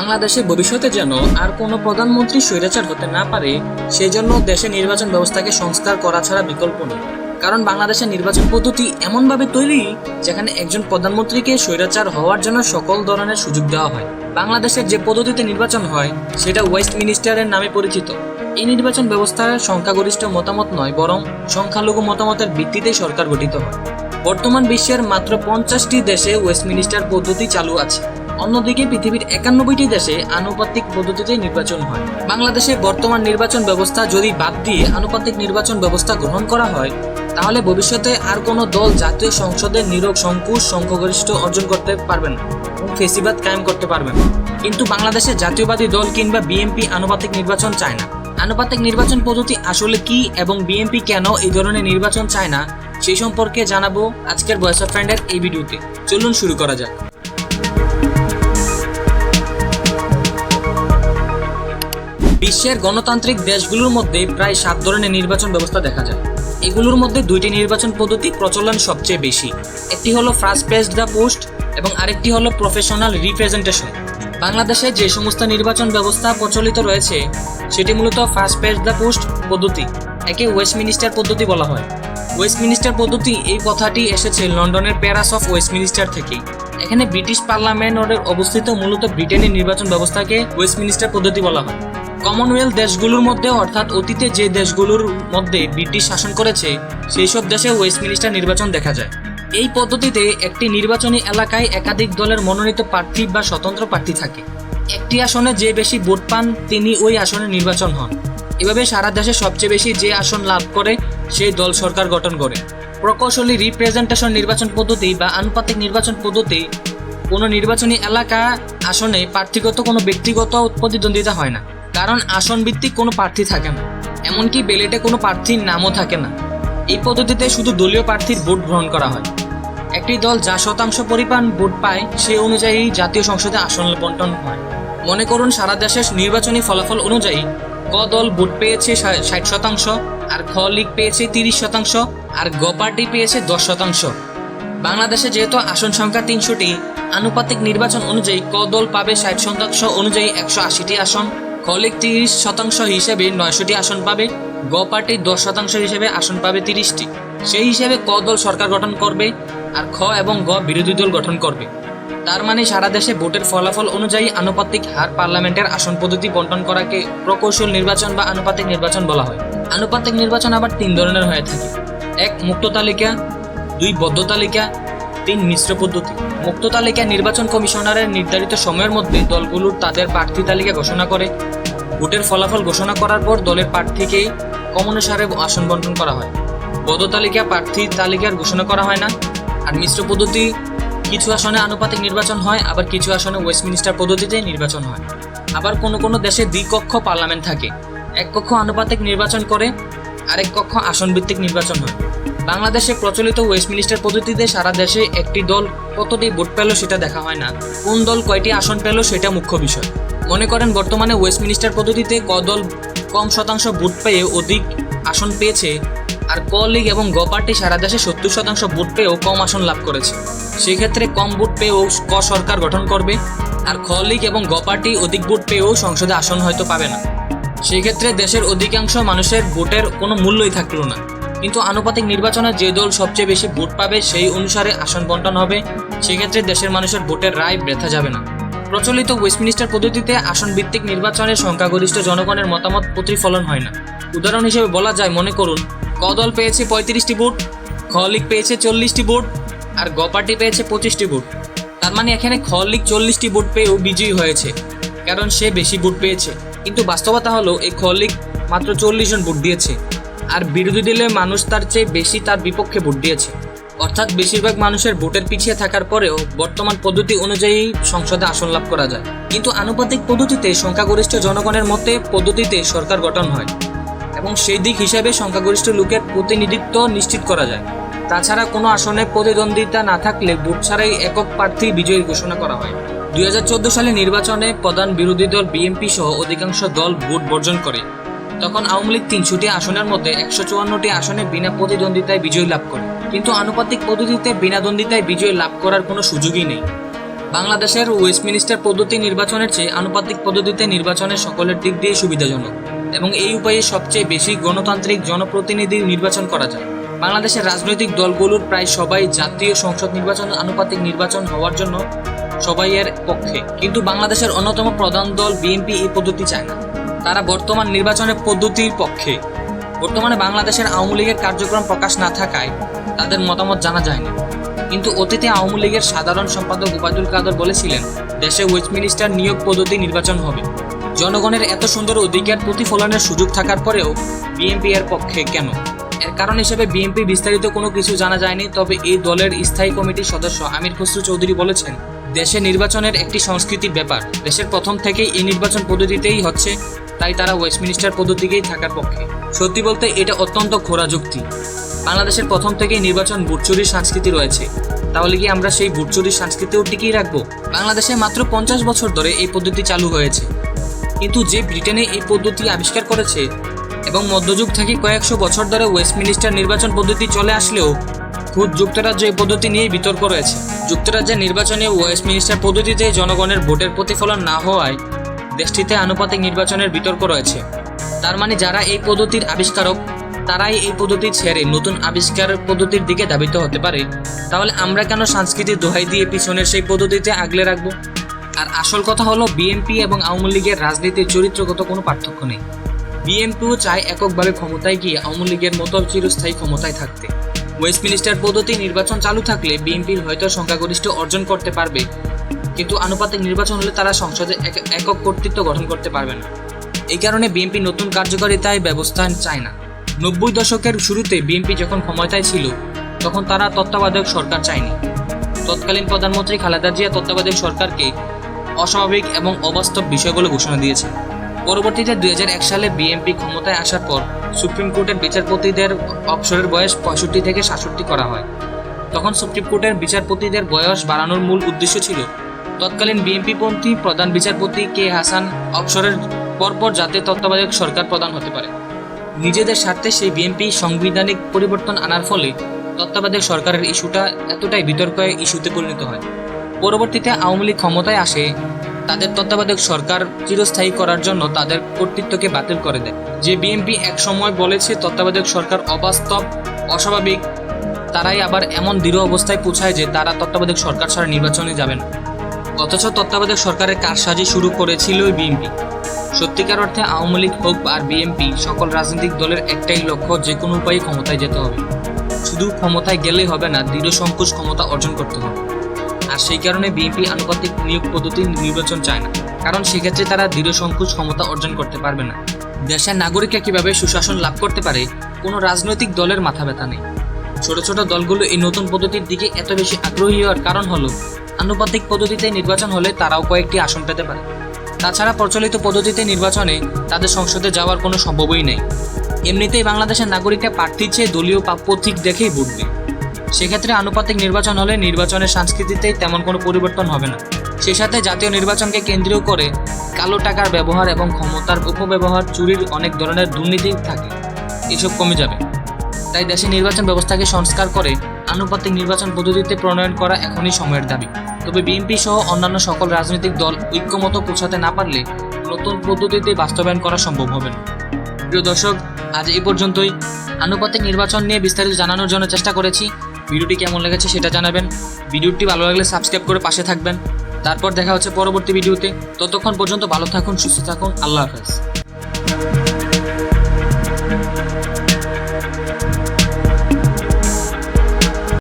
বাংলাদেশে ভবিষ্যতে যেন আর কোনো প্রধানমন্ত্রী স্বৈরাচার হতে না পারে সেই জন্য দেশে নির্বাচন ব্যবস্থাকে সংস্কার করা ছাড়া বিকল্প নেই। কারণ বাংলাদেশের নির্বাচন পদ্ধতি এমনভাবে তৈরি যেখানে একজন প্রধানমন্ত্রীকে স্বৈরাচার হওয়ার জন্য সকল ধরনের সুযোগ দেওয়া হয়। বাংলাদেশের যে পদ্ধতিতে নির্বাচন হয়, সেটা ওয়েস্ট মিনিস্টারের নামে পরিচিত। এই নির্বাচন ব্যবস্থার সংখ্যাগরিষ্ঠ মতামত নয়, বরং সংখ্যালঘু মতামতের ভিত্তিতেই সরকার গঠিত হয়। বর্তমান বিশ্বের মাত্র পঞ্চাশটি দেশে ওয়েস্টমিনিস্টার পদ্ধতি চালু আছে। অন্যদিকে পৃথিবীর একানব্বইটি দেশে আনুপাতিক পদ্ধতিতে নির্বাচন হয়। বাংলাদেশে বর্তমান নির্বাচন ব্যবস্থা যদি বাদ দিয়ে আনুপাতিক নির্বাচন ব্যবস্থা গ্রহণ করা হয়, তাহলে ভবিষ্যতে আর কোনো দল জাতীয় সংসদের নিরোগ সংকুশ সংখ্যাগরিষ্ঠ অর্জন করতে পারবে না ফেসিবাদ কায়েম করতে পারবে না। কিন্তু বাংলাদেশের জাতীয়বাদী দল কিংবা বিএনপি আনুপাতিক নির্বাচন চায় না। আনুপাতিক নির্বাচন পদ্ধতি আসলে কি এবং বিএনপি কেন এই ধরনের নির্বাচন চায় না সেই সম্পর্কে জানাব আজকের ভয়েস অফ ফ্রেন্ডের এই ভিডিওতে। চলুন শুরু করা যাক। বিশ্বের গণতান্ত্রিক দেশগুলোর মধ্যে প্রায় সাত ধরনের নির্বাচন ব্যবস্থা দেখা যায়। এগুলোর মধ্যে দুইটি নির্বাচন পদ্ধতি প্রচলন সবচেয়ে বেশি। একটি হলো ফার্স্ট পেস্ট দ্য পোস্ট এবং আরেকটি হলো প্রফেশনাল রিপ্রেজেন্টেশন বাংলাদেশে যে সমস্ত নির্বাচন ব্যবস্থা প্রচলিত রয়েছে, সেটি মূলত ফার্স্ট পেস্ট দ্য পোস্ট পদ্ধতি, একে ওয়েস্টমিনিস্টার পদ্ধতি বলা হয়। ওয়েস্টমিনিস্টার পদ্ধতি এই কথাটি এসেছে লন্ডনের প্যারাস অফ ওয়েস্টমিনিস্টার থেকেই। এখানে ব্রিটিশ পার্লামেন্টের অবস্থিত মূলত ব্রিটেনের নির্বাচন ব্যবস্থাকে ওয়েস্টমিনিস্টার পদ্ধতি বলা হয়। কমনওয়েলথ দেশগুলোর মধ্যে, অর্থাৎ অতীতে যে দেশগুলোর মধ্যে ব্রিটিশ শাসন করেছে, সেই সব দেশে ওয়েস্টমিনিস্টার নির্বাচন দেখা যায়। এই পদ্ধতিতে একটি নির্বাচনী এলাকায় একাধিক দলের মনোনীত প্রার্থী বা স্বতন্ত্র প্রার্থী থাকে। একটি আসনে যে বেশি ভোট পান, তিনি ওই আসনে নির্বাচন হন। এভাবে সারা দেশে সবচেয়ে বেশি যে আসন লাভ করে, সেই দল সরকার গঠন করে। প্রকৌশলী রিপ্রেজেন্টেশন নির্বাচন পদ্ধতি বা আনুপাতিক নির্বাচন পদ্ধতি কোনো নির্বাচনী এলাকা, আসনে প্রার্থীগত কোনো ব্যক্তিগত প্রতিদ্বন্দ্বিতা হয় না। কারণ আসন ভিত্তিক কোনো প্রার্থী থাকে না। এমনকি বেলেটে কোনো প্রার্থীর নামও থাকে না। এই পদ্ধতিতে শুধু দলীয় প্রার্থীর ভোট গ্রহণ করা হয়। একটি দল যা শতাংশ পরিমাণ ভোট পায়, সে অনুযায়ী জাতীয় সংসদে আসন বন্টন হয়। মনে করুন, সারা দেশের নির্বাচনী ফলাফল অনুযায়ী ক দল ভোট পেয়েছে ষাট শতাংশ, আর খ লীগ পেয়েছে তিরিশ শতাংশ, আর গ পার্টি পেয়েছে দশ শতাংশ। বাংলাদেশে যেহেতু আসন সংখ্যা তিনশোটি, আনুপাতিক নির্বাচন অনুযায়ী ক দল পাবে ষাট শতাংশ, অনুযায়ী একশো আশিটি আসন। খ তিরিশ শতাংশ হিসেবে নয়শোটি আসন পাবে গ পার্টি দশ শতাংশ হিসেবে আসন পাবে তিরিশটি। সেই হিসেবে ক দল সরকার গঠন করবে আর খ এবং গ বিরোধী দল গঠন করবে। তার মানে সারা দেশে ভোটের ফলাফল অনুযায়ী আনুপাতিক হার পার্লামেন্টের আসন পদ্ধতি বন্টন করাকে প্রকৌশল নির্বাচন বা আনুপাতিক নির্বাচন বলা হয়। আনুপাতিক নির্বাচন আবার তিন ধরনের হয়ে থাকে। এক মুক্ত তালিকা, দুই বদ্ধ তালিকা, তিন মিশ্র পদ্ধতি। মুক্ত তালিকা নির্বাচন কমিশনারের নির্ধারিত সময়ের মধ্যে দলগুলোর তাদের প্রার্থী তালিকা ঘোষণা করে। ভোটের ফলাফল ঘোষণা করার পর দলের প্রার্থীকে কমনুসারে আসন বন্টন করা হয়। বদ্ধ তালিকা প্রার্থী তালিকার ঘোষণা করা হয় না। আর মিশ্র পদ্ধতি, কিছু আসনে আনুপাতিক নির্বাচন হয়, আবার কিছু আসনে ওয়েস্টমিনিস্টার পদ্ধতিতে নির্বাচন হয়। আবার কোনো কোনো দেশে দ্বিকক্ষ পার্লামেন্ট থাকে। এক কক্ষ আনুপাতিক নির্বাচন করে, আরেক কক্ষ আসন ভিত্তিক নির্বাচন হয়। বাংলাদেশে প্রচলিত ওয়েস্টমিনিস্টার পদ্ধতিতে সারা দেশে একটি দল কতটি ভোট পেল সেটা দেখা হয় না। কোন দল কয়টি আসন পেল সেটা মুখ্য বিষয়। মনে করেন বর্তমানে ওয়েস্টমিনিস্টার পদ্ধতিতে ক দল কম শতাংশ ভোট পেয়ে অধিক আসন পেয়েছে আর ক লীগ এবং গ পার্টি সারা দেশে সত্তর শতাংশ ভোট পেয়েও কম আসন লাভ করেছে। সেক্ষেত্রে কম ভোট পেয়েও ক সরকার গঠন করবে আর খ লীগ এবং গ পার্টি অধিক ভোট পেয়েও সংসদে আসন হয়তো পাবে না। সেক্ষেত্রে দেশের অধিকাংশ মানুষের ভোটের কোনো মূল্যই থাকল না। কিন্তু আনুপাতিক নির্বাচনে যে দল সবচেয়ে বেশি ভোট পাবে সেই অনুসারে আসন বন্টন হবে। সেক্ষেত্রে দেশের মানুষের ভোটের রায় ব্যথা যাবে না। প্রচলিত ওয়েস্টমিনিস্টার পদ্ধতিতে আসন ভিত্তিক নির্বাচনের সংখ্যাগরিষ্ঠ জনগণের মতামত প্রতিফলন হয় না। উদাহরণ হিসেবে বলা যায়, মনে করুন, ক দল পেয়েছে পঁয়ত্রিশটি ভোট, খ লীগ পেয়েছে চল্লিশটি ভোট, আর গ পার্টি পেয়েছে পঁচিশটি ভোট। তার মানে এখানে খ লীগ চল্লিশটি ভোট পেয়েও বিজয়ী হয়েছে, কারণ সে বেশি ভোট পেয়েছে। কিন্তু বাস্তবতা হলো, এই খ লীগ মাত্র চল্লিশ জন ভোট দিয়েছে। আর বিরোধী দলের মানুষ তার চেয়ে বেশি তার বিপক্ষে ভোট দিয়েছে। অর্থাৎ বেশিরভাগ মানুষের ভোটের পিছিয়ে থাকার পরেও বর্তমান পদ্ধতি অনুযায়ী সংসদে আসন লাভ করা যায়। কিন্তু আনুপাতিক পদ্ধতিতে সংখ্যাগরিষ্ঠ জনগণের মতে পদ্ধতিতে সরকার গঠন হয় এবং সেই দিক হিসাবে সংখ্যাগরিষ্ঠ লোকের প্রতিনিধিত্ব নিশ্চিত করা যায়। তাছাড়া কোনো আসনে প্রতিদ্বন্দ্বিতা না থাকলে ভোট ছাড়াই একক প্রার্থী বিজয়ী ঘোষণা করা হয়। দুই হাজার চোদ্দ সালে নির্বাচনে প্রধান বিরোধী দল বিএনপি সহ অধিকাংশ দল ভোট বর্জন করে। তখন আওয়ামী লীগ তিনশোটি আসনের মধ্যে একশো চুয়ান্নটি আসনে বিনা প্রতিদ্বন্দ্বিতায় বিজয় লাভ করে। কিন্তু আনুপাতিক পদ্ধতিতে বিনা দ্বন্দ্বিতায় বিজয় লাভ করার কোনো সুযোগই নেই। বাংলাদেশের ওয়েস্টমিনিস্টার পদ্ধতি নির্বাচনের চেয়ে আনুপাতিক পদ্ধতিতে নির্বাচনের সকলের দিক দিয়ে সুবিধাজনক এবং এই উপায়ে সবচেয়ে বেশি গণতান্ত্রিক জনপ্রতিনিধি নির্বাচন করা যায়। বাংলাদেশের রাজনৈতিক দলগুলোর প্রায় সবাই জাতীয় সংসদ নির্বাচন, আনুপাতিক নির্বাচন হওয়ার জন্য সবাই এর পক্ষে। কিন্তু বাংলাদেশের অন্যতম প্রধান দল বিএনপি এই পদ্ধতি চায় না। তারা বর্তমান নির্বাচনের পদ্ধতির পক্ষে। বর্তমানে বাংলাদেশের আওয়ামী লীগের কার্যক্রম প্রকাশ না থাকায় তাদের মতামত জানা যায়নি। কিন্তু অতীতে আওয়ামী লীগের সাধারণ সম্পাদক উবায়দুল কাদের বলেছিলেন, দেশে ওয়েস্টমিনিস্টার নিয়োগ পদ্ধতি নির্বাচন হবে। জনগণের এত সুন্দর অধিকার প্রতিফলনের সুযোগ থাকার পরেও বিএনপি এর পক্ষে কেন? এর কারণ হিসেবে বিএনপি বিস্তারিত কোনো কিছু জানা যায়নি, তবে এই দলের স্থায়ী কমিটির সদস্য আমির খসরু চৌধুরী বলেছেন, দেশে নির্বাচনের একটি সংস্কৃতির ব্যাপার। দেশের প্রথম থেকেই এই নির্বাচন পদ্ধতিতেই হচ্ছে। তাই তারা ওয়েস্টমিনিস্টার পদ্ধতিকেই থাকার পক্ষে। সত্যি বলতে, এটা অত্যন্ত খোরা যুক্তি। বাংলাদেশের প্রথম থেকেই নির্বাচন বুটচুরির সংস্কৃতি রয়েছে। তাহলে কি আমরা সেই বুটচুরির সংস্কৃতিও টিকিয়ে রাখব? বাংলাদেশে মাত্র পঞ্চাশ বছর ধরে এই পদ্ধতি চালু হয়েছে। কিন্তু যে ব্রিটেনে এই পদ্ধতি আবিষ্কার করেছে এবং মধ্যযুগ থেকে কয়েকশো বছর ধরে ওয়েস্টমিনিস্টার নির্বাচন পদ্ধতি চলে আসলেও খুদ যুক্তরাজ্য এই পদ্ধতি নিয়ে বিতর্ক রয়েছে। যুক্তরাজ্যের নির্বাচনে ওয়েস্টমিনিস্টার পদ্ধতিতে জনগণের ভোটের প্রতিফলন না হওয়ায় দেশটিতে আনুপাতিক নির্বাচনের বিতর্ক রয়েছে। তার মানে যারা এই পদ্ধতির আবিষ্কারক, তারাই এই পদ্ধতি ছেড়ে নতুন আবিষ্কার পদ্ধতির দিকে ধাবিত হতে পারে। তাহলে আমরা কেন সংস্কৃতির দোহাই দিয়ে পিছনের সেই পদ্ধতিতে আগলে রাখব? আর আসল কথা হলো, বিএনপি এবং আওয়ামী লীগের রাজনীতির চরিত্রগত কোনো পার্থক্য নেই। বিএনপিও চায় এককভাবে ক্ষমতায় গিয়ে আওয়ামী লীগের মতো চিরস্থায়ী ক্ষমতায় থাকতে। ওয়েস্টমিনিস্টার পদ্ধতি নির্বাচন চালু থাকলে বিএনপির হয়তো সংখ্যাগরিষ্ঠ অর্জন করতে পারবে। কিন্তু আনুপাতিক নির্বাচন হলে তারা সংসদে এক- একক কর্তৃত্ব গঠন করতে পারবে না। এই কারণে বিএনপি নতুন কার্যকারিতায় ব্যবস্থা চায় না। নব্বই দশকের শুরুতে বিএনপি যখন ক্ষমতায় ছিল, তখন তারা তত্ত্বাবধায়ক সরকার চায়নি। তৎকালীন প্রধানমন্ত্রী খালেদা জিয়া তত্ত্বাবধায়ক সরকারকে অস্বাভাবিক এবং অবাস্তব বিষয় বলে ঘোষণা দিয়েছে। পরবর্তীতে দুই হাজার এক সালে বিএনপি ক্ষমতায় আসার পর সুপ্রিম কোর্টের বিচারপতিদের অবসরের বয়স পঁয়ষট্টি থেকে সাতষট্টি করা হয়। তখন সুপ্রিম কোর্টের বিচারপতিদের বয়স বাড়ানোর মূল উদ্দেশ্য ছিল তৎকালীন বিএনপিপন্থী প্রধান বিচারপতি কে হাসান অবসরের পরপর যাতে তত্ত্বাবধায়ক সরকার প্রধান হতে পারে। নিজেদের স্বার্থে সেই বিএনপি সাংবিধানিক পরিবর্তন আনার ফলে তত্ত্বাবধায়ক সরকারের ইস্যুটা এতটাই বিতর্কের ইস্যুতে পরিণত হয়। পরবর্তীতে আওয়ামী লীগ ক্ষমতায় আসে, তাদের তত্ত্বাবধায়ক সরকার চিরস্থায়ী করার জন্য তাদের কর্তৃত্বকে বাতিল করে দেয়। যে বিএনপি এক সময় বলেছে তত্ত্বাবধায়ক সরকার অবাস্তব, অস্বাভাবিক, তারাই আবার এমন দৃঢ় অবস্থায় পৌঁছায় যে তারা তত্ত্বাবধায়ক সরকার ছাড়া নির্বাচনে যাবে না। অথচ তত্ত্বাবধায়ক সরকারের কারসাজি শুরু করেছিল বিএনপি। সত্যিকার অর্থে আওয়ামী লীগ হোক আর বিএনপি, সকল রাজনৈতিক দলের একটাই লক্ষ্য, যে কোনো উপায়ে ক্ষমতায় যেতে হবে। শুধু ক্ষমতায় গেলেই হবে না, দৃঢ় সংকুচ ক্ষমতা অর্জন করতে হবে। আর সেই কারণে বিএনপি আনুপাতিক নিয়োগ পদ্ধতি নির্বাচন চায় না। কারণ সেক্ষেত্রে তারা দৃঢ় সংকুচ ক্ষমতা অর্জন করতে পারবে না। দেশের নাগরিকরা কীভাবে সুশাসন লাভ করতে পারে, কোনো রাজনৈতিক দলের মাথা ব্যথা নেই। ছোট ছোট দলগুলো এই নতুন পদ্ধতির দিকে এত বেশি আগ্রহী হওয়ার কারণ হলো আনুপাতিক পদ্ধতিতে নির্বাচন হলে তারাও কয়েকটি আসন পেতে পারে। তাছাড়া প্রচলিত পদ্ধতিতে নির্বাচনে তাদের সংসদে যাওয়ার কোনো সম্ভবই নেই। এমনিতেই বাংলাদেশের নাগরিকরা প্রার্থীর চেয়ে দলীয় পা- প্রতীক দেখেই ভোট দেয়। সেক্ষেত্রে আনুপাতিক নির্বাচন হলে নির্বাচনের সংস্কৃতিতে তেমন কোনো পরিবর্তন হবে না। সেই সাথে জাতীয় নির্বাচনকে কেন্দ্রীয় করে কালো টাকার ব্যবহার এবং ক্ষমতার উপব্যবহার চুরির অনেক ধরনের দুর্নীতি থাকে। এসব কমে যাবে। তাই দেশে নির্বাচন ব্যবস্থাকে সংস্কার করে আনুপাতিক নির্বাচন পদ্ধতিতে প্রণয়ন করা এখনই সময়ের দাবি। তবে বিএনপি সহ অন্যান্য সকল রাজনৈতিক দল ঐক্যমত পৌঁছাতে না পারলে নতুন পদ্ধতিতে বাস্তবায়ন করা সম্ভব হবে না। প্রিয় দর্শক, আজ এই পর্যন্তই। আনুপাতিক নির্বাচন নিয়ে বিস্তারিত জানানোর জন্য চেষ্টা করেছি। ভিডিওটি কেমন লেগেছে সেটা জানাবেন। ভিডিওটি ভালো লাগলে সাবস্ক্রাইব করে পাশে থাকবেন। তারপর দেখা হচ্ছে পরবর্তী ভিডিওতে। ততক্ষণ পর্যন্ত ভালো থাকুন, সুস্থ থাকুন। আল্লাহ হাফেজ।